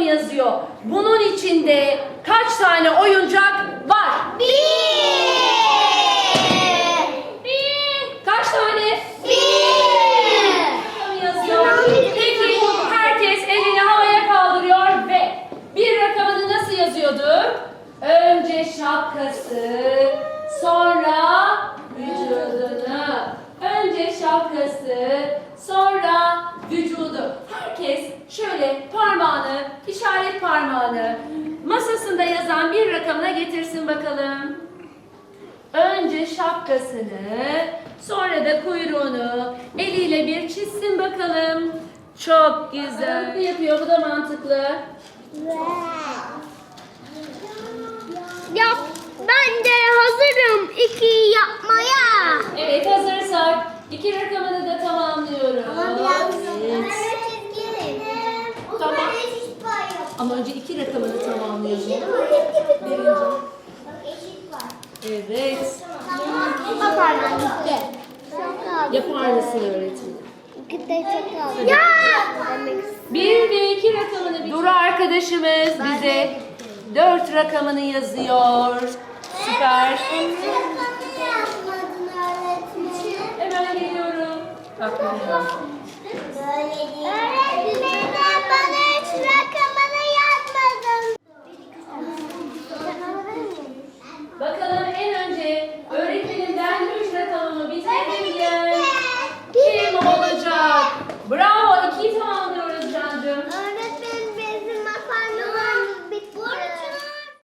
rakam yazıyor. Bunun içinde kaç tane oyuncak var? Kaç tane? Rakam yazıyor. Peki herkes elini havaya kaldırıyor ve bir rakamını nasıl yazıyordu? Önce şapkası, sonra vücudunu. Önce şapkası, sonra vücudu. Herkes şöyle parmağını, işaret parmağını masasında yazan bir rakamına getirsin bakalım. Önce şapkasını, sonra da kuyruğunu eliyle bir çizsin bakalım. Çok güzel. Bu yapıyor, bu da mantıklı. Ya ben de hazırım iki yapmaya. Evet, hazırsak iki rakamını da tamamlıyoruz. Evet. Ama önce iki rakamını tamamlayalım. Birinci. Evet. Pardon gitti. Yapar mısın öğretmenim? Gitti çok kaldı. Ya! Bir ve iki rakamını bir... Duru arkadaşımız bize dört rakamını yazıyor. Süper. Hemen geliyorum. Bak, Öğretmenim.